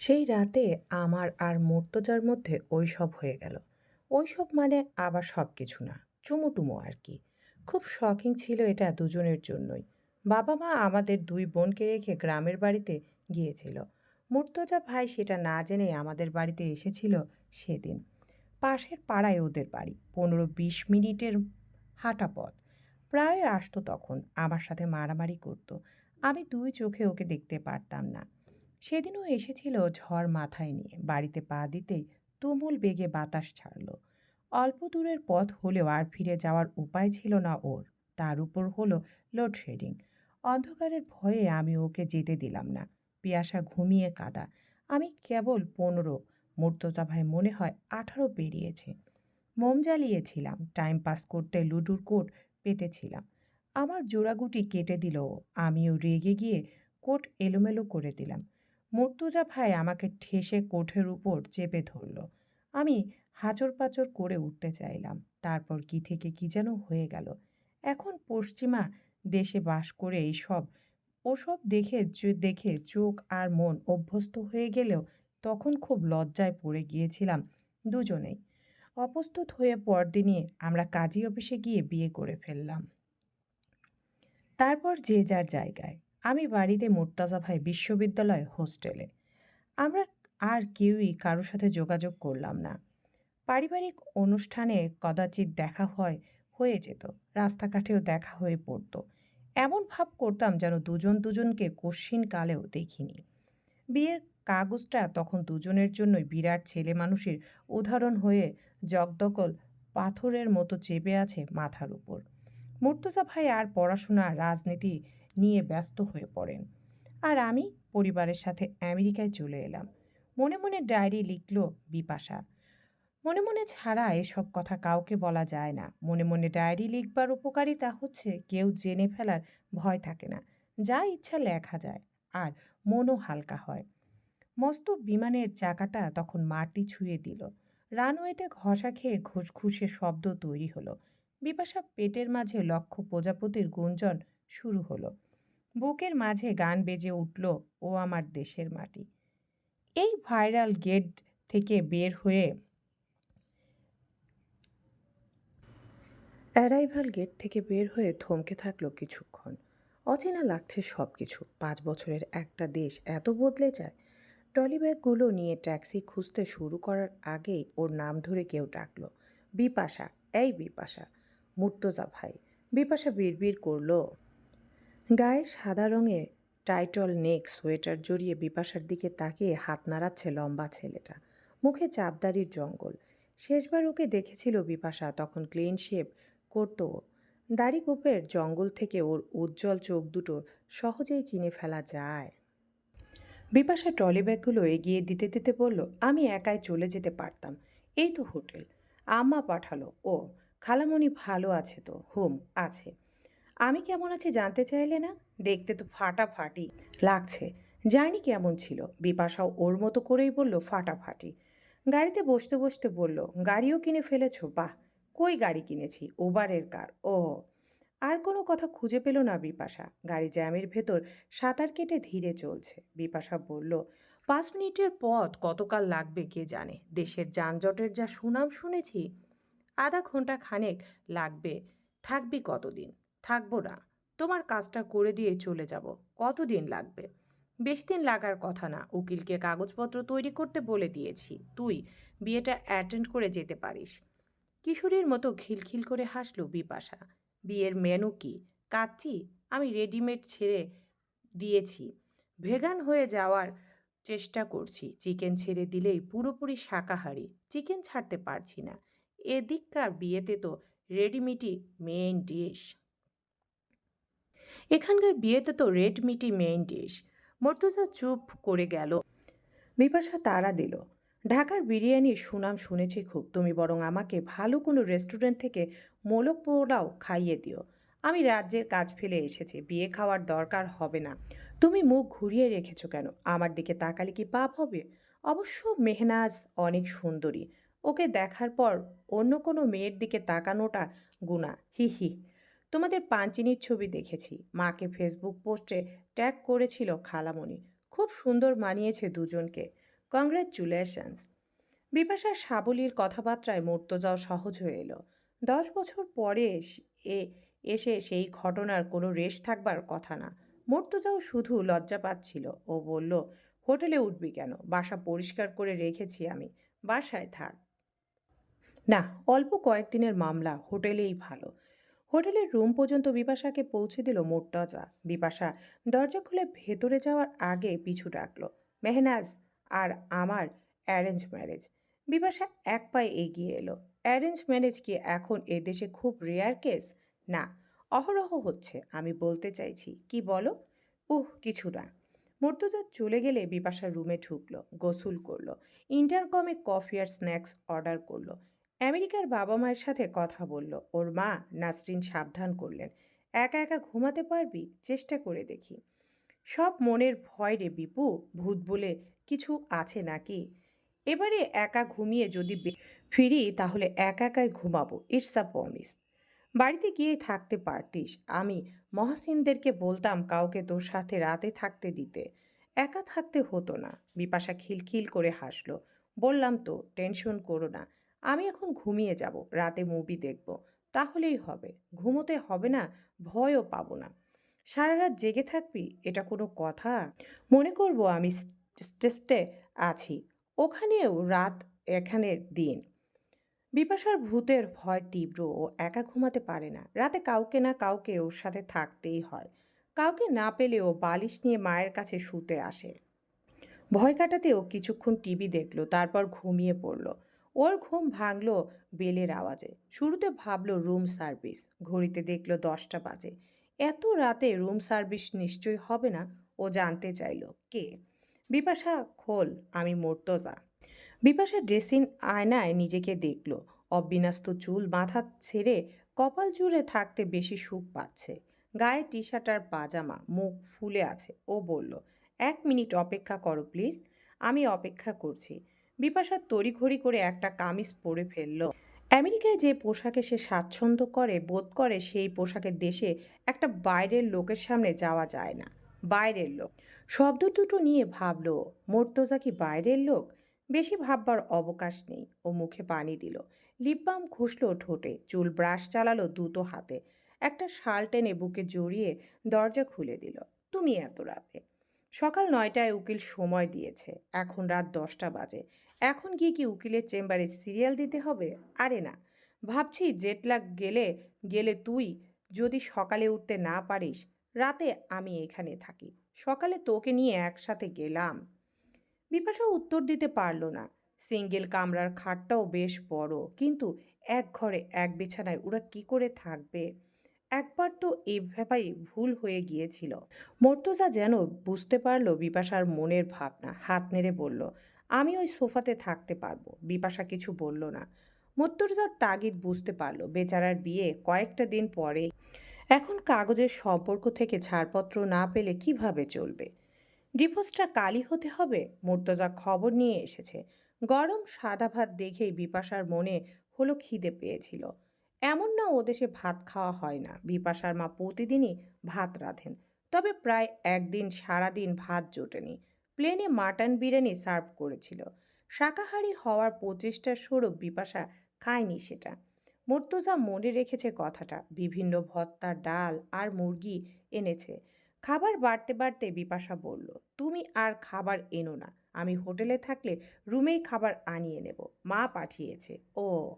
সেই রাতে আমার আর মুর্তজার মধ্যে ওইসব হয়ে গেল। ওইসব মানে আবার সব কিছু না, চুমুটুমু আর কি। খুব শখিং ছিল এটা দুজনের জন্যই। বাবা মা আমাদের দুই বোনকে রেখে গ্রামের বাড়িতে গিয়েছিল। মুর্তজা ভাই সেটা না জেনে আমাদের বাড়িতে এসেছিল সেদিন। পাশের পাড়ায় ওদের বাড়ি, পনেরো বিশ মিনিটের হাঁটা পথ। প্রায় আসতো তখন, আমার সাথে মারামারি করতো। আমি দুই চোখে ওকে দেখতে পারতাম না। সেদিনও এসেছিল ঝড় মাথায় নিয়ে। বাড়িতে পা দিতেই তুমুল বেগে বাতাস ছাড়ল। অল্প দূরের পথ হলেও আর ফিরে যাওয়ার উপায় ছিল না ওর। তার উপর হলো লোডশেডিং অন্ধকারের ভয়ে আমি ওকে যেতে দিলাম না। পিয়াসা ঘুমিয়ে কাদা। আমি কেবল পনেরো মূর্তজা ভাই মনে হয় আঠারো পেরিয়েছে। মোম জ্বালিয়েছিলাম টাইম পাস করতে লুডুর কোট পেতেছিলাম। আমার জোড়াগুটি কেটে দিল আমিও রেগে গিয়ে কোট এলোমেলো করে দিলাম। মুর্তুজা ভাই আমাকে ঠেসে কোঠের উপর চেপে ধরল। আমি হাঁচর পাচর করে উঠতে চাইলাম। তারপর কি থেকে কি যেন হয়ে গেল। এখন পশ্চিমা দেশে বাস করে এইসব, ওসব দেখে দেখে চোখ আর মন অভ্যস্ত হয়ে গেলেও তখন খুব লজ্জায় পড়ে গিয়েছিলাম দুজনেই। অপ্রস্তুত হয়ে পরদিনই আমরা কাজী অফিসে গিয়ে বিয়ে করে ফেললাম। তারপর যে যার জায়গায়। আমি বাড়িতে মোর্তাজা ভাই বিশ্ববিদ্যালয় হোস্টেলে। আমরা আর কেউই কারোর সাথে যোগাযোগ করলাম না। পারিবারিক অনুষ্ঠানে কদাচিৎ দেখা হয়, হয়ে যেত, রাস্তাঘাটেও দেখা হয়ে পড়তো। এমন ভাব করতাম যেন দুজন দুজনকে কশ্চিন কালেও দেখিনি। বিয়ের কাগজটা তখন দুজনের জন্যই বিরাট ছেলে মানুষের উদাহরণ হয়ে জগদকল পাথরের মতো চেপে আছে মাথার উপর। মুর্তজা ভাই আর পড়াশোনা, রাজনীতি নিয়ে ব্যস্ত হয়ে পড়েন। আর আমি পরিবারের সাথে আমেরিকায় চলে এলাম। মনে মনে ডায়েরি লিখল বিপাশা। মনে মনে ছাড়া এসব কথা কাউকে বলা যায় না। মনে মনে ডায়েরি লিখবার উপকারিতা হচ্ছে কেউ জেনে ফেলার ভয় থাকে না। যা ইচ্ছা লেখা যায় আর মনও হালকা হয়। মস্ত বিমানের চাকাটা তখন মাটি ছুঁয়ে দিল। রানওয়েতে ঘষা খেয়ে ঘুষঘুষে শব্দ তৈরি হলো। বিপাশা পেটের মাঝে লক্ষ প্রজাপতির গুঞ্জন শুরু হলো। বুকের মাঝে গান বেজে উঠল ও আমার দেশের মাটি। এই ভাইরাল গেট থেকে বের হয়ে অ্যারাইভাল গেট থেকে বের হয়ে থমকে থাকল কিছুক্ষণ। অচেনা লাগছে সব কিছু পাঁচ বছরের একটা দেশ এত বদলে যায়। ট্রলি ব্যাগগুলো নিয়ে ট্যাক্সি খুঁজতে শুরু করার আগেই ওর নাম ধরে কেউ ডাকলো, বিপাশা, এই বিপাশা। মুর্তজা ভাই। বিপাশা বিড়বিড় করল। গায়ে সাদা রঙের টাইটল নেক সোয়েটার জড়িয়ে বিপাশার দিকে তাকিয়ে হাত নাড়াচ্ছে লম্বা ছেলেটা। মুখে চাপদারির জঙ্গল। শেষবার ওকে দেখেছিল বিপাশা, তখন ক্লিন শেপ করতো। দাড়ি গোপের জঙ্গল থেকে ওর উজ্জ্বল চোখ দুটো সহজেই চিনে ফেলা যায়। বিপাশা ট্রলি ব্যাগগুলো এগিয়ে দিতে দিতে বলল, আমি একাই চলে যেতে পারতাম। এই তো হোটেল। আম্মা পাঠালো। ও, খালামণি ভালো আছে তো? হুম, আছে। আমি কেমন আছি জানতে চাইলে না? দেখতে তো ফাটাফাটি লাগছে। জানি কেমন ছিল? বিপাশাও ওর মতো করেই বলল, ফাটাফাটি। গাড়িতে বসতে বসতে বলল, গাড়িও কিনে ফেলেছো? বাহ! কই গাড়ি কিনেছি? ওবারের কার? ও, আর কোনো কথা খুঁজে পেল না বিপাশা। গাড়ি জ্যামের ভেতর সাঁতার কেটে ধীরে চলছে। বিপাশা বলল, পাঁচ মিনিটের পথ কতকাল লাগবে কে জানে? দেশের যানজটের যা সুনাম শুনেছি, আধা ঘণ্টা খানেক লাগবে, থাকবি কতদিন? থাকব না। তোমার কাজটা করে দিয়ে চলে যাব। কতদিন লাগবে? বেশি দিন লাগার কথা না। উকিলকে কাগজপত্র তৈরি করতে বলে দিয়েছি। তুই বিয়েটা অ্যাটেন্ড করে যেতে পারিস। কিশোরীর মতো খিলখিল করে হাসলো বিপাশা। বিয়ের মেনু কি? কাচ্ছি আমি রেডিমেড ছেড়ে দিয়েছি। ভেগান হয়ে যাওয়ার চেষ্টা করছি। চিকেন ছেড়ে দিলেই পুরোপুরি শাকাহারি। চিকেন ছাড়তে পারছি না। এদিককার বিয়েতে তো রেডিমেডই মেন ডিশ। এখানকার বিয়েতে তো রেড মিটি মেইন ডিশ। মর্তুজা চুপ করে গেল। বিপাশা তাড়া দিল। ঢাকার বিরিয়ানির সুনাম শুনেছি খুব। তুমি বরং আমাকে ভালো কোনো রেস্টুরেন্ট থেকে মোলক পোলাও খাইয়ে দিও। আমি রাজ্যের কাজ ফেলে এসেছি। বিয়ে খাওয়ার দরকার হবে না। তুমি মুখ ঘুরিয়ে রেখেছো কেন? আমার দিকে তাকালে কি পাপ হবে? অবশ্য মেহনাজ অনেক সুন্দরী। ওকে দেখার পর অন্য কোনো মেয়ের দিকে তাকানোটা গুণা হি হি। তোমাদের পাঞ্চিনির ছবি দেখেছি। মাকে ফেসবুক পোস্টে ট্যাগ করেছিল খালামণি। খুব সুন্দর মানিয়েছে দুজনকে। কংগ্রেচুলেশনস বিপাশার সাবলীর কথাবার্তায় মর্তজাও সহজ হয়ে এলো। দশ বছর পরে এ- এসে সেই ঘটনার কোনো রেশ থাকবার কথা না। মর্তজাও শুধু লজ্জা পাচ্ছিল ও বলল, হোটেলে উঠবি কেন? বাসা পরিষ্কার করে রেখেছি আমি। বাসায় থাক। না, অল্প কয়েকদিনের মামলা। হোটেলেই ভালো। হোটেলের রুম পর্যন্ত বিপাশাকে পৌঁছে দিল মোর্তজা বিপাশা দরজা খুলে ভেতরে যাওয়ার আগে পিছু ডাকলো, মেহনাজ, আর আমার অ্যারেঞ্জ ম্যারেজ। বিপাশা এক পায়ে এগিয়ে এলো, অ্যারেঞ্জ ম্যারেজ কি এখন এ দেশে খুব রেয়ার কেস? না, অহরহ হচ্ছে, আমি বলতে চাইছি, কি বলো? উহ, কিছু না। মর্তুজা চলে গেলে বিপাশা রুমে ঢুকলো, গোসল করল, ইন্টারকমে কফি আর স্ন্যাক্স অর্ডার করল আমেরিকার বাবা মায়ের সাথে কথা বলল। ওর মা নাসরিন সাবধান করলেন। একা একা ঘুমাতে পারবি? চেষ্টা করে দেখি। সব মনের ভয় রে বিপু, ভূত বলে কিছু আছে নাকি? এবারে একা ঘুমিয়ে যদি ফিরি তাহলে একা একাই ঘুমাবো। ইটস আ প্রমিস বাড়িতে গিয়ে থাকতে পারতিস। আমি মহাসিনদেরকে বলতাম কাউকে তোর সাথে রাতে থাকতে দিতে। একা থাকতে হতো না। বিপাশা খিলখিল করে হাসলো। বললাম তো, টেনশন করো না। আমি এখন ঘুমিয়ে যাব, রাতে মুভি দেখব। তাহলেই হবে। ঘুমোতে হবে না, ভয়ও পাবো না। সারা রাত জেগে থাকবি? এটা কোনো কথা? মনে করব আমি টেস্টে আছি। ওখানেও রাত এখানের দিন। বিপাশার ভূতের ভয় তীব্র, ও একা ঘুমাতে পারে না। রাতে কাউকে না কাউকে ওর সাথে থাকতেই হয়। কাউকে না পেলেও বালিশ নিয়ে মায়ের কাছে শুতে আসে। ভয় কাটাতেও কিছুক্ষণ টিভি দেখল, তারপর ঘুমিয়ে পড়ল। ওর ঘুম ভাঙলো বেলের আওয়াজে। শুরুতে ভাবলো রুম সার্ভিস, ঘড়িতে দেখল দশটা বাজে। এত রাতে রুম সার্ভিস নিশ্চয়ই হবে না, ও জানতে চাইলো, কে? বিপাশা, খোল, আমি মর্তজা। বিপাশা ড্রেসিং আয়নায় নিজেকে দেখল, অবিন্যস্ত চুল মাথা ছেড়ে কপাল জুড়ে থাকতে বেশি সুখ পাচ্ছে। গায়ে টি শার্ট আর পাজামা, মুখ ফুলে আছে। ও বলল, এক মিনিট অপেক্ষা করো, প্লিজ। আমি অপেক্ষা করছি। বিপাশা তড়িঘড়ি করে একটা কামিজ পরে ফেলল। আমেরিকায় যে পোশাকে সে স্বাচ্ছন্দ্য করে, বোধ করে, সেই পোশাকের দেশে একটা বাইরের লোকের সামনে যাওয়া যায় না। বাইরের লোক। শব্দ দুটো নিয়ে ভাবলো, মর্তজা কি বাইরের লোক? বেশি ভাববার অবকাশ নেই। ও মুখে পানি দিল। লিপ বাম ঘষল ঠোঁটে, চুল ব্রাশ চালালো দুটো হাতে। একটা শাল টেনে বুকে জড়িয়ে দরজা খুলে দিল। তুমি এত রাতে? সকাল নয়টায় উকিল সময় দিয়েছে। এখন রাত দশটা বাজে। এখন গিয়ে কি উকিলের চেম্বারে সিরিয়াল দিতে হবে? আরে না। ভাবছি জেটলাগ গেলে গেলে তুই। যদি সকালে উঠতে না পারিস, রাতে আমি এখানে থাকি। সকালে তোকে নিয়ে একসাথে গেলাম। বিপাশা উত্তর দিতে পারল না। সিঙ্গেল কামরার খাটটাও বেশ বড়। কিন্তু এক ঘরে এক বিছানায় ওরা কি করে থাকবে? একবার তো এভাবেই ভুল হয়ে গিয়েছিল। মর্তজা যেন বুঝতে পারল বিপাশার মনের ভাবনা, হাত নেড়ে বলল আমি ওই সোফাতে থাকতে পারব। বিপাশা কিছু বলল না। মর্তজার তাগিদ বুঝতে পারল, বেচারার বিয়ে কয়েকটা দিন পরে। এখন কাগজের সম্পর্ক থেকে ছাড়পত্র না পেলে কীভাবে চলবে? ডিভোর্সটা কালি হতে হবে? মর্তজা খবর নিয়ে এসেছে। গরম সাদা ভাত দেখেই বিপাশার মনে হলো খিদে পেয়েছিল। এমন না ও দেশে ভাত খাওয়া হয় না। বিপাশার মা প্রতিদিনই ভাত রাঁধেন। তবে প্রায় একদিন সারাদিন ভাত জোটেনি। প্লেনে মাটন বিরিয়ানি সার্ভ করেছিল। শাকাহারি হওয়ার প্রচেষ্টার স্বরূপ বিপাশা খায়নি সেটা। মর্তজা মনে রেখেছে কথাটা, বিভিন্ন ভত্তা ডাল আর মুরগি এনেছে। খাবার বাড়তে বাড়তে বিপাশা বলল, তুমি আর খাবার এনো না, আমি হোটেলে থাকলে রুমেই খাবার আনিয়ে নেব, মা পাঠিয়েছে, ও।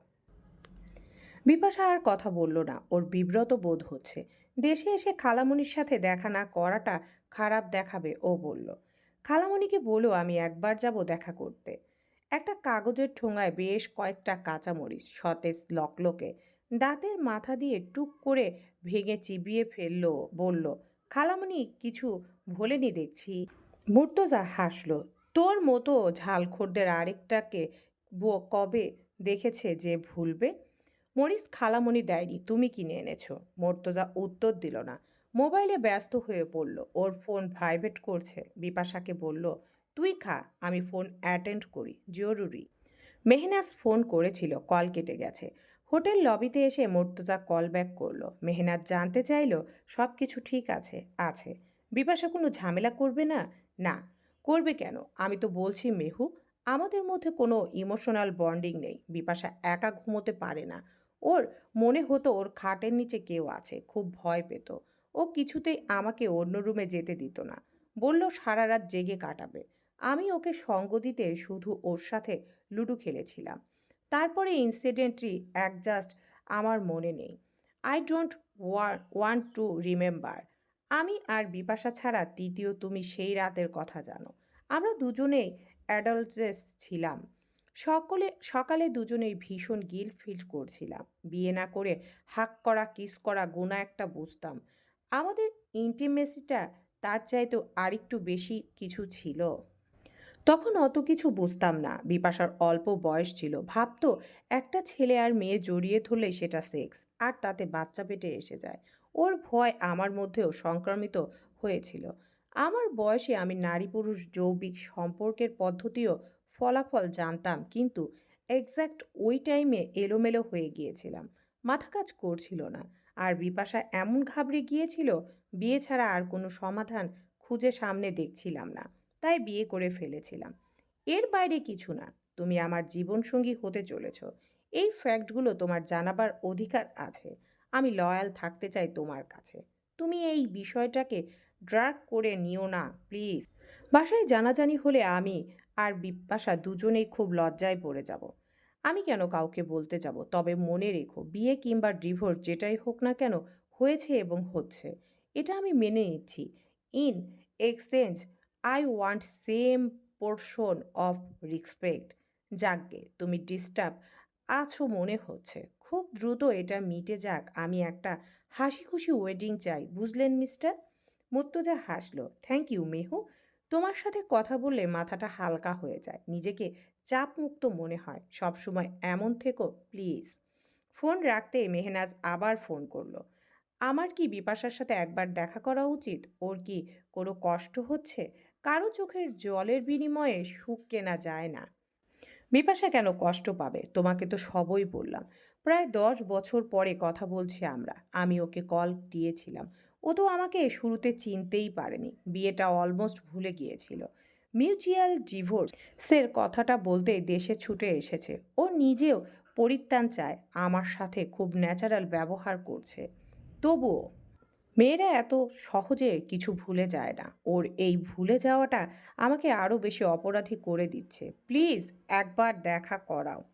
বিপাশা আর কথা বলল না, ওর বিব্রত বোধ হচ্ছে। দেশে এসে খালামণির সাথে দেখা না করাটা খারাপ দেখাবে, ও বলল। খালামণিকে বলো আমি একবার যাব দেখা করতে। একটা কাগজের ঠোঙায় বেশ কয়েকটা কাঁচামরিচ, সতেজ লকলকে দাঁতের মাথা দিয়ে টুক করে ভেঙে চিবিয়ে ফেলল, বলল, খালামণি, কিছু ভোলেনি দেখছি। মুর্তজা হাসলো, তোর মতো ঝালখোরদের আরেকটাকে কবে দেখেছে যে ভুলবে? মরিস খালামণি দেয়নি, তুমি কিনে এনেছো। মর্তজা উত্তর দিল না মোবাইলে ব্যস্ত হয়ে পড়ল। ওর ফোন ভাইব্রেট করছে। বিপাশাকে বলল, তুই খা, আমি ফোন অ্যাটেন্ড করি, জরুরি। মেহনাজ ফোন করেছিল, কল কেটে গেছে। হোটেল লবিতে এসে মর্তজা কল ব্যাক করল। মেহনাজ জানতে চাইলো সব কিছু ঠিক আছে আছে। বিপাশা, কোনো ঝামেলা করবে না? না। করবে কেন? আমি তো বলছি, মেহু, আমাদের মধ্যে কোনো ইমোশনাল বন্ডিং নেই। বিপাশা একা ঘুমোতে পারে না। ওর মনে হতো ওর খাটের নিচে কেউ আছে, খুব ভয় পেত। ও কিছুতেই আমাকে অন্য রুমে যেতে দিত না। বলল, সারা রাত জেগে কাটাবে। আমি ওকে সঙ্গ দিতে শুধু ওর সাথে লুডো খেলেছিলাম। তারপরে ইনসিডেন্টটি অ্যাডজাস্ট আমার মনে নেই। I don't want to remember আমি আর বিপাশা ছাড়া তৃতীয় তুমি সেই রাতের কথা জানো। আমরা দুজনেই অ্যাডাল্টসেস ছিলাম। সকলে, সকালে দুজনেই ভীষণ গিল ফিল করছিলাম। বিয়ে না করে হাক করা, কিস করা, গোনা একটা বুঝতাম। আমাদের ইন্টিমেসিটা তার চাইতেও আরেকটু বেশি কিছু ছিল। তখন অত কিছু বুঝতাম না। বিপাশার অল্প বয়স ছিল। ভাবতো একটা ছেলে আর মেয়ে জড়িয়ে ধরলে সেটা সেক্স আর তাতে বাচ্চা পেটে এসে যায়। ওর ভয় আমার মধ্যেও সংক্রমিত হয়েছিল। আমার বয়সে আমি নারী পুরুষ যৌবিক সম্পর্কের পদ্ধতিও ফলাফল জানতাম, কিন্তু এক্স্যাক্ট ওই টাইমে এলোমেলো হয়ে গিয়েছিলাম। মাথা কাজ করছিল না। আর বিপাশা এমন ঘাবড়ে গিয়েছিল, বিয়ে ছাড়া আর কোনো সমাধান খুঁজে সামনে দেখছিলাম না, তাই বিয়ে করে ফেলেছিলাম। এর বাইরে কিছু না, তুমি আমার জীবনসঙ্গী হতে চলেছ। এই ফ্যাক্টগুলো তোমার জানাবার অধিকার আছে, আমি লয়াল থাকতে চাই তোমার কাছে। তুমি এই বিষয়টাকে ড্রাগ করে নিও না, প্লিজ। বাসায় জানাজানি হলে আমি আর বিপাশা দুজনেই খুব লজ্জায় পড়ে যাব। আমি কেন কাউকে বলতে যাব? তবে মনে রেখো, বিয়ে কিংবা ডিভোর্স যেটাই হোক না কেন হয়েছে এবং হচ্ছে। এটা আমি মেনে নিচ্ছি। In exchange, I want same portion of respect. যাকগে, তুমি ডিস্টার্ব আছো মনে হচ্ছে। খুব দ্রুত এটা মিটে যাক। আমি একটা হাসি খুশি ওয়েডিং চাই। বুঝলেন মিস্টার? মুর্তজা হাসলো। Thank you, Mehu. তোমার সাথে কথা বললে মাথাটা হালকা হয়ে যায়, নিজেকে চাপমুক্ত মনে হয়। সবসময় এমন থেকো, প্লিজ। ফোন রাখতে মেহনাজ আবার ফোন করল। আমার কি বিপাশার সাথে একবার দেখা করা উচিত? ওর কি কোনো কষ্ট হচ্ছে? কারও চোখের জলের বিনিময়ে সুখ কেনা যায় না। বিপাশা কেন কষ্ট পাবে? তোমাকে তো সবই বললাম। প্রায় দশ বছর পরে কথা বলছি আমরা। আমি ওকে কল দিয়েছিলাম। ও তো আমাকে শুরুতে চিনতেই পারেনি। বিয়েটা অলমোস্ট ভুলে গিয়েছিল। মিউচুয়াল ডিভোর্সের কথাটা বলতে দেশে ছুটে এসেছে। ও নিজেও পরিত্রাণ চায়, আমার সাথে খুব ন্যাচারাল ব্যবহার করছে। তবুও মেয়েরা এত সহজে কিছু ভুলে যায় না। ওর এই ভুলে যাওয়াটা আমাকে আরও বেশি অপরাধী করে দিচ্ছে। প্লিজ একবার দেখা করাও।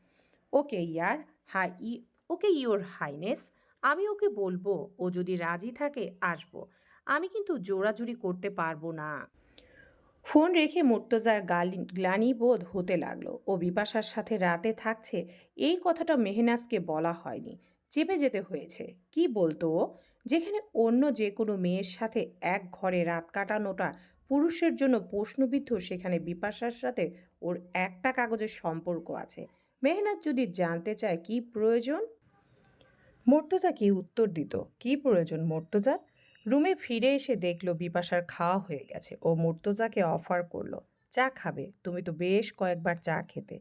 ওকে ইয়ার হাই ওকে ইওর হাইনেস আমি ওকে বলব, ও যদি রাজি থাকে, আসব। আমি কিন্তু জোরাজুরি করতে পারব না। ফোন রেখে মুর্তজার গালি গ্লানি বোধ হতে লাগল। ও বিপাশার সাথে রাতে থাকছে, এই কথাটা মেহনাজকে বলা হয়নি। চেপে যেতে হয়েছে। কি বলতো ও? যেখানে অন্য যে কোনো মেয়ের সাথে এক ঘরে রাত কাটানোটা পুরুষের জন্য প্রশ্নবিদ্ধ, সেখানে বিপাশার সাথে ওর একটা কাগজের সম্পর্ক আছে। মেহনাজ যদি জানতে চায় কি প্রয়োজন? মর্তজা কি উত্তর দিত? কি প্রয়োজন মর্তজার রুমে ফিরে এসে দেখল বিপাশার খাওয়া হয়ে গেছে ও মর্তজাকে অফার করল, চা খাবে, তুমি তো বেশ কয়েকবার চা খেতে।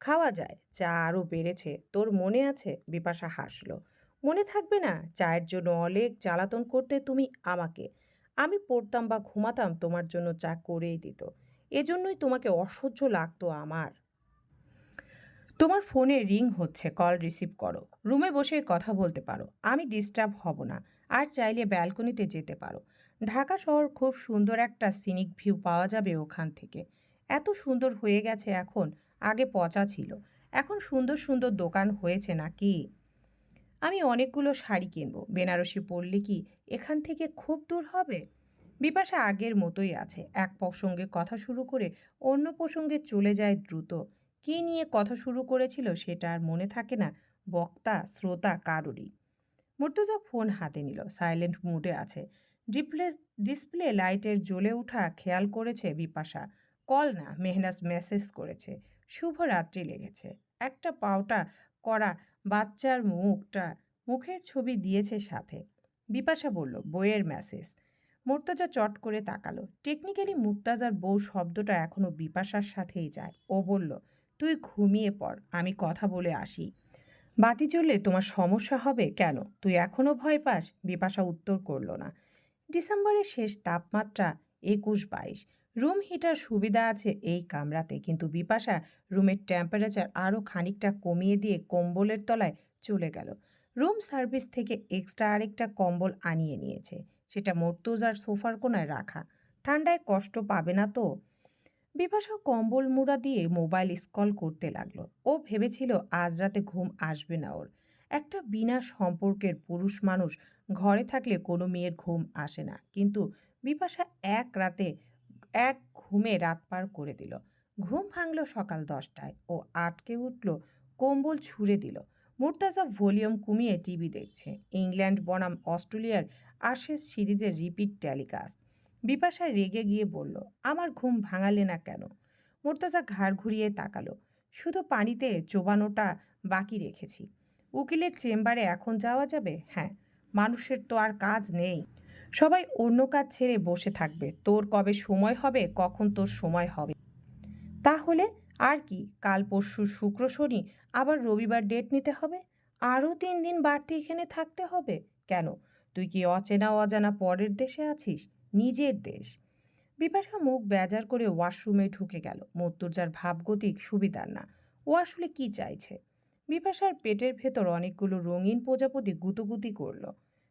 খাওয়া যায়, চা আরও বেড়েছে, তোর মনে আছে? বিপাশা হাসলো, মনে থাকবে না, চায়ের জন্য অলেক জ্বালাতন করতে তুমি আমাকে। আমি পড়তাম বা ঘুমাতাম তোমার জন্য চা করেই দিত। এজন্যই তোমাকে অসহ্য লাগতো আমার। তোমার ফোনে রিং হচ্ছে, কল রিসিভ করো। রুমে বসে কথা বলতে পারো। আমি ডিস্টার্ব হব না, আর চাইলে ব্যালকনিতে যেতে পারো। ঢাকা শহর খুব সুন্দর একটা সিনিক ভিউ পাওয়া যাবে ওখান থেকে। এত সুন্দর হয়ে গেছে এখন, আগে পচা ছিল। এখন সুন্দর সুন্দর দোকান হয়েছে নাকি? আমি অনেকগুলো শাড়ি কিনবো। বেনারসি পরলে কি এখান থেকে খুব দূর হবে? বিপাশা আগের মতোই আছে। এক প্রসঙ্গে কথা শুরু করে অন্য প্রসঙ্গে চলে যায় দ্রুত। কী নিয়ে কথা শুরু করেছিল সেটা আর মনে থাকে না, বক্তা, শ্রোতা কারোরই। মুর্তজা ফোন হাতে নিল, সাইলেন্ট মুডে আছে। ডিপ্লে, ডিসপ্লে লাইটের জ্বলে ওঠা খেয়াল করেছে বিপাশা। কল না, মেহনাজ মেসেজ করেছে। শুভ রাত্রি লেগেছে। একটা পাওটা করা বাচ্চার মুখটা, মুখের ছবি দিয়েছে সাথে। বিপাশা বলল, বইয়ের মেসেজ। মুর্তজা চট করে তাকালো। টেকনিক্যালি মুর্তাজার বউ শব্দটা এখনও বিপাশার সাথেই যায়। ও বলল তুই ঘুমিয়ে পড়, আমি কথা বলে আসি। বাতি জ্বললে তোমার সমস্যা হবে কেন? তুই এখনও ভয় পাস? বিপাশা উত্তর করল না। ডিসেম্বরের শেষ তাপমাত্রা একুশ বাইশ। রুম হিটার সুবিধা আছে এই কামরাতে, কিন্তু বিপাশা রুমের টেম্পারেচার আরও খানিকটা কমিয়ে দিয়ে কম্বলের তলায় চলে গেল। রুম সার্ভিস থেকে এক্সট্রা আরেকটা কম্বল আনিয়ে নিয়েছে। সেটা মর্তুজার সোফার কোনায় রাখা। ঠান্ডায় কষ্ট পাবে না তো? বিপাশা কম্বল মুড়া দিয়ে মোবাইল স্কল করতে লাগল। ও ভেবেছিল আজ রাতে ঘুম আসবে না ওর। একটা বিনা সম্পর্কের পুরুষ মানুষ ঘরে থাকলে কোনো মেয়ের ঘুম আসে না। কিন্তু বিপাশা এক রাতে, এক ঘুমে রাত পার করে দিল। ঘুম ভাঙল সকাল দশটায়। ও আটকে উঠল, কম্বল ছুঁড়ে দিল। মুর্তাজা ভলিউম কমিয়ে টিভি দেখছে। ইংল্যান্ড বনাম অস্ট্রেলিয়ার আশেষ সিরিজের রিপিট টেলিকাস্ট। বিপাশা রেগে গিয়ে বলল, আমার ঘুম ভাঙালে না কেন? মুর্তাজা ঘাড় ঘুরিয়ে তাকালো। শুধু পানিতে চোবানোটা বাকি রেখেছি। উকিলের চেম্বারে এখন যাওয়া যাবে? হ্যাঁ মানুষের তো আর কাজ নেই। সবাই অন্য কাজ ছেড়ে বসে থাকবে। তোর কবে সময় হবে, কখন তোর সময় হবে? তাহলে আর কি, কাল পরশু শুক্র শনি, আবার রবিবার ডেট নিতে হবে? আরও তিন দিন বাড়তি এখানে থাকতে হবে? কেন? তুই কি অচেনা অজানা পরের দেশে আছিস? নিজের দেশ। বিপাশা মুখ বেজার করে ওয়াশরুমে ঢুকে গেল। মত্তুরজার ভাবগতিক সুবিধার না। ও আসলে কি চাইছে? বিপাশার পেটের ভেতর অনেকগুলো রঙিন প্রজাপতি গুতুগুতি করল।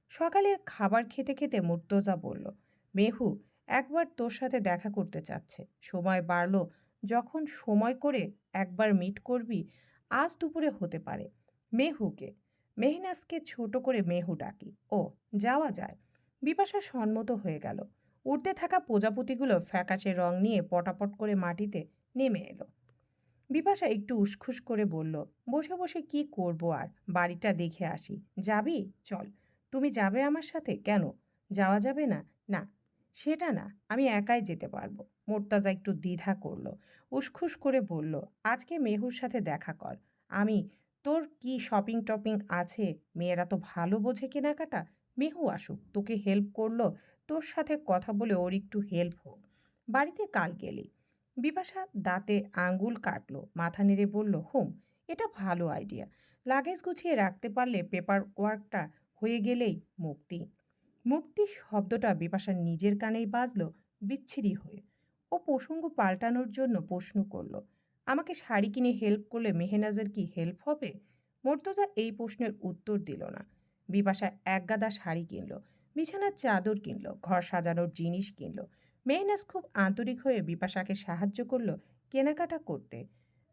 সকালের খাবার খেতে খেতে মুর্তজা বলল, মেহু, একবার তোর সাথে দেখা করতে চাচ্ছে। সময় বাড়ল, যখন সময় করে একবার মিট করবি, আজ দুপুরে হতে পারে। মেহুকে মেহনাসকে ছোট করে মেহু ডাকি। ও যাওয়া যায়। বিপাশা সম্মত হয়ে গেল। উঠতে থাকা প্রজাপতিগুলো ফ্যাকাশে রং নিয়ে পটাপট করে মাটিতে নেমে এলো। বিপাশা একটু উসখুস করে বলল, বসে বসে কি করব আর? বাড়িটা দেখে আসি। যাবি? চল। তুমি যাবে আমার সাথে? কেন? যাওয়া যাবে না? না। সেটা না, আমি একাই যেতে পারব। মোর্তাজা একটু দ্বিধা করল। উসখুস করে বলল, আজকে মেহুর সাথে দেখা কর। আমি, তোর কি শপিং টপিং আছে? মেয়েরা তো ভালো বোঝে কেনাকাটা। মেহু আসুক, তোকে হেল্প করল, তোর সাথে কথা বলে ওর একটু হেল্প হোক। বাড়িতে কাল গেলি। বিপাশা দাঁতে আঙ্গুল কাটলো, মাথা নেড়ে বলল, হুম, এটা ভালো আইডিয়া লাগেজ গুছিয়ে রাখতে পারলে পেপার ওয়ার্কটা হয়ে গেলেই মুক্তি। মুক্তি শব্দটা বিপাশার নিজের কানেই বাজল, বিচ্ছিরি হয়ে। ও প্রসঙ্গ পাল্টানোর জন্য প্রশ্ন করল, আমাকে শাড়ি কিনে হেল্প করলে মেহনাজের কি হেল্প হবে? মর্তজা এই প্রশ্নের উত্তর দিল না। বিপাশা একগাদা শাড়ি কিনল, বিছানার চাদর কিনল, ঘর সাজানোর জিনিস কিনল। মেহনাজ খুব আন্তরিক হয়ে বিপাশাকে সাহায্য করল কেনাকাটা করতে।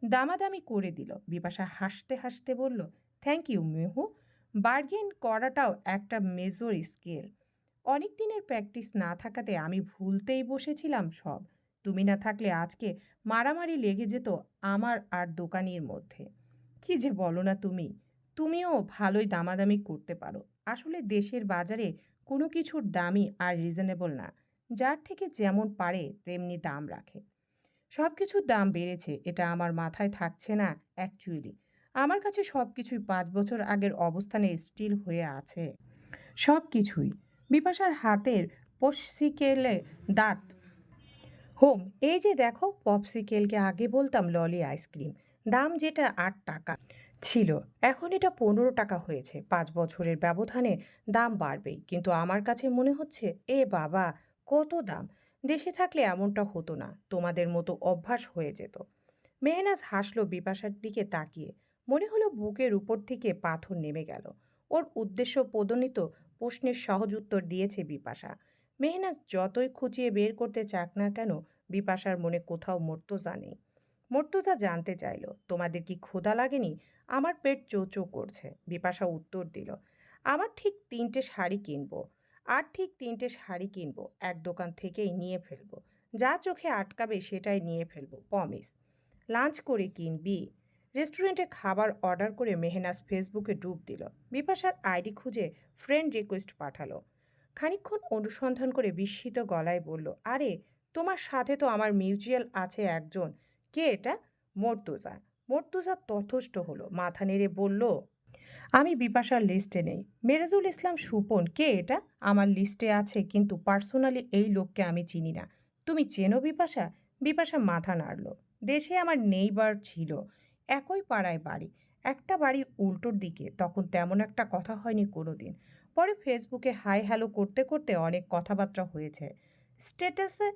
দামাদামি করে দিল। বিপাশা হাসতে হাসতে বলল থ্যাংক ইউ মেহু। বার্গেন করাটাও একটা মেজর স্কেল। অনেক দিনের প্র্যাকটিস না থাকাতে আমি ভুলতেই বসেছিলাম সব। তুমি না থাকলে আজকে মারামারি লেগে যেত আমার আর দোকানির মধ্যে। কি যে বলো না তুমি? তুমিও ভালোই দামাদামি করতে পারো। আসলে দেশের বাজারে কোনো কিছুর দামই আর রিজনেবল না। যার থেকে যেমন পারে তেমনি দাম রাখে। সব কিছুর দাম বেড়েছে, এটা আমার মাথায় থাকছে না অ্যাকচুয়ালি আমার কাছে সব কিছুই পাঁচ বছর আগের অবস্থানে স্টিল হয়ে আছে। সব কিছুই বিপাশার হাতের পপসিকেলে দাঁত। হোম, এই যে দেখো পপসিকেলকে আগে বলতাম ললি আইসক্রিম দাম যেটা আট টাকা। ছিল। এখন এটা পনেরো টাকা হয়েছে। পাঁচ বছরের ব্যবধানে দাম বাড়বেই। কিন্তু আমার কাছে মনে হচ্ছে, এ বাবা, কত দাম? দেশে থাকলে এমনটা হতো না। তোমাদের মতো অভ্যাস হয়ে যেত। মেহনাজ হাসলো বিপাশার দিকে তাকিয়ে। মনে হলো বুকের উপর থেকে পাথর নেমে গেল। ওর উদ্দেশ্য প্রদনিত প্রশ্নের সহজ উত্তর দিয়েছে বিপাশা। মেহনাজ যতই খুঁচিয়ে বের করতে চাক না কেন, বিপাশার মনে কোথাও মর্তজা নেই। মর্তজা জানতে চাইল, তোমাদের কি ক্ষুধা লাগেনি? আমার পেট চোচো করছে, বিপাশা উত্তর দিল। আমার ঠিক তিনটে শাড়ি কিনবো, আর ঠিক তিনটে শাড়ি কিনবো, এক দোকান থেকেই নিয়ে ফেলব। যা চোখে আটকাবে সেটাই নিয়ে ফেলব পমিস লাঞ্চ করে কিনবি? রেস্টুরেন্টে খাবার অর্ডার করে মেহনাজ ফেসবুকে ডুব দিল। বিপাশার আইডি খুঁজে ফ্রেন্ড রিকোয়েস্ট পাঠালো। খানিকক্ষণ অনুসন্ধান করে বিস্মিত গলায় বলল, আরে, তোমার সাথে তো আমার মিউচুয়াল আছে একজন। কে এটা? মর্তুজা। মর্তুজা তথস্থ হলো। মাথা নেড়ে বলল, আমি বিপাশার লিস্টে নেই। মেরাজুল ইসলাম সুপন, কে এটা? আমার লিস্টে আছে, কিন্তু পার্সোনালি এই লোককে আমি চিনি না। তুমি চেনো বিপাশা? বিপাশা মাথা নাড়ল, দেশে আমার নেইবার ছিল। একই পাড়ায় বাড়ি। একটা বাড়ি উল্টোর দিকে। তখন তেমন একটা কথা হয়নি কোনো দিন পরে ফেসবুকে হাই হ্যালো করতে করতে অনেক কথাবার্তা হয়েছে। স্ট্যাটাসে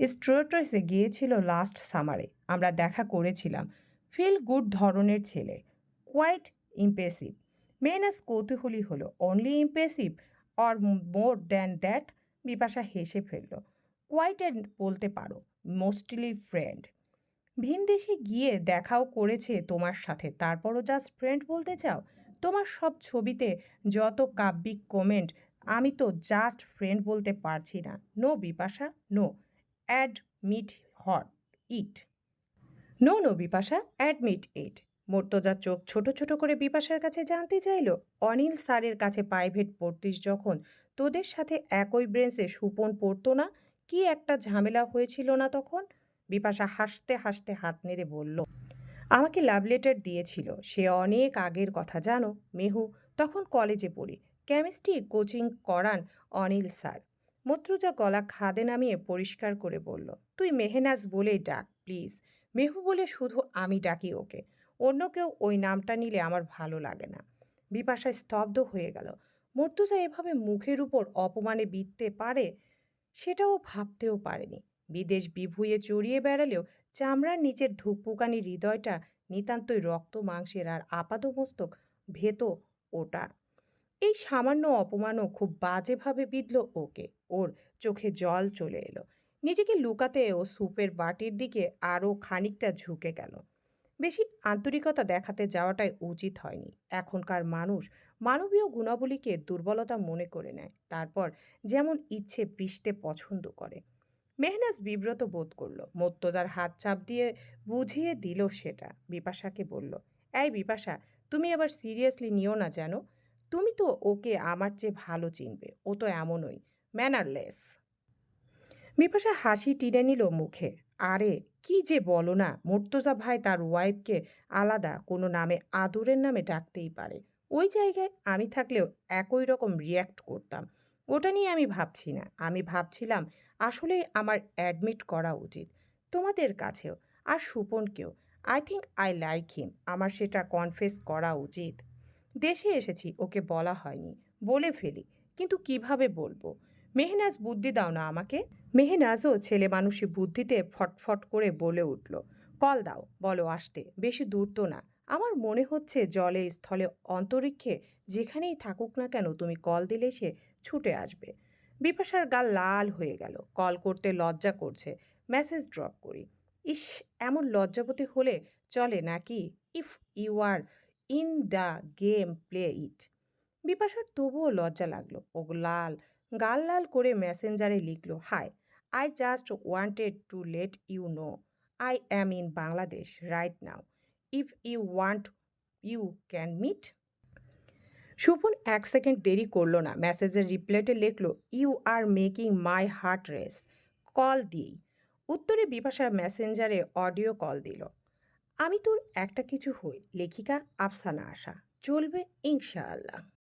স্ট্রোট্রেসে গিয়েছিল লাস্ট সামারে আমরা দেখা করেছিলাম। ফিল গুড ধরনের ছেলে। কোয়াইট ইমপ্রেসিভ মেনাস কৌতূহলী হলো। Only impressive or more than that Bipasha হেসে ফেলল। কোয়াইট অ্যান্ড বলতে পারো। মোস্টলি ফ্রেন্ড ভিনদেশে গিয়ে দেখাও করেছে তোমার সাথে। তারপরও জাস্ট ফ্রেন্ড বলতে চাও? তোমার সব ছবিতে যত কাব্যিক কমেন্ট আমি তো জাস্ট ফ্রেন্ড বলতে পারছি না। No Bipasha no admit hot it. No no, Bipasha admit it. মর্তজার চোখ ছোট ছোট করে বিপাশার কাছে জানতে চাইল, অনিল স্যারের কাছে প্রাইভেট পড়তিস যখন? তোদের সাথে একই ব্রেঞ্চে সুপন পড়তো না? কি একটা ঝামেলা হয়েছিল না তখন? বিপাশা হাসতে হাসতে হাত নেড়ে বলল, আমাকে লাভ লেটার দিয়েছিল। সে অনেক আগের কথা, জানো? মেহু, তখন কলেজে পড়ি। কেমিস্ট্রি কোচিং করান অনিল স্যার। মত্রুজা গলা খাদে নামিয়ে পরিষ্কার করে বলল, তুই মেহনাজ বলেই ডাক, প্লিজ। মেহু বলে শুধু আমি ডাকি ওকে। অন্য কেউ ওই নামটা নিলে আমার ভালো লাগে না। বিপাশা স্তব্ধ হয়ে গেল। মর্তুজা এভাবে মুখের উপর অপমানে বিততে পারে, সেটাও ভাবতেও পারেনি। বিদেশ বিভুয়ে চড়িয়ে বেড়ালেও চামড়ার নিচের ধুকপুকানি হৃদয়টা নিতান্তই রক্ত মাংসের আর আপাতমস্তক ভেত ওটা এই সামান্য অপমানও খুব বাজেভাবে বিঁধল ওকে। ওর চোখে জল চলে এলো। নিজেকে লুকাতে ও স্যুপের বাটির দিকে আরও খানিকটা ঝুঁকে গেল। বেশি আন্তরিকতা দেখাতে যাওয়াটাই উচিত হয়নি। এখনকার মানুষ মানবীয় গুণাবলীকে দুর্বলতা মনে করে নেয়। তারপর যেমন ইচ্ছে পিষতে পছন্দ করে। মেহনাজ বিব্রত বোধ করল মত্তজার হাত চাপ দিয়ে বুঝিয়ে দিল সেটা। বিপাশাকে বলল, এই বিপাশা, তুমি আবার সিরিয়াসলি নিও না যেন। তুমি তো ওকে আমার চেয়ে ভালো চিনবে। ও তো এমনই, ম্যানারলেস। বিপাশা হাসি টিনে নিল মুখে। আরে, কি যে বলো না, মুর্তজা ভাই তার ওয়াইফকে আলাদা কোনো নামে আদরের নামে ডাকতেই পারে। ওই জায়গায় আমি থাকলেও একই রকম রিয়্যাক্ট করতাম। ওটা নিয়ে আমি ভাবছি না। আমি ভাবছিলাম আসলেই আমার অ্যাডমিট করা উচিত। তোমাদের কাছেও, আর সুপনকেও। I think I like him আমার সেটা কনফেস করা উচিত। দেশে এসেছি, ওকে বলা হয়নি। বলে ফেলি, কিন্তু কীভাবে বলব? মেহনাজ বুদ্ধি দাও না আমাকে। মেহনাজও ছেলে মানুষই বুদ্ধিতে ফটফট করে বলে উঠল, কল দাও, বলো আসতে, বেশি দূর তো না। আমার মনে হচ্ছে জলে, স্থলে, অন্তরিক্ষে যেখানেই থাকুক না কেন তুমি কল দিলে সে ছুটে আসবে বিপাশার গাল লাল হয়ে গেল, কল করতে লজ্জা করছে, মেসেজ ড্রপ করি। ইস, এমন লজ্জাপতি হলে চলে নাকি? If you are in the game play it বিপাশার তবুও লজ্জা লাগল। ও লাল, গাল লাল করে মেসেঞ্জারে লিখল, hi I just wanted to let you know I am in Bangladesh right now if you want you can meet Supan এক সেকেন্ড দেরি করল না। মেসেজের রিপ্লেটে লিখলো you are making my heart race call দিই উত্তরে বিপাশা মেসেঞ্জারে অডিও কল দিল। আমি তোর একটা কিছু হই লেখিকা আফসানা আশা। চলবে ইনশাআল্লাহ।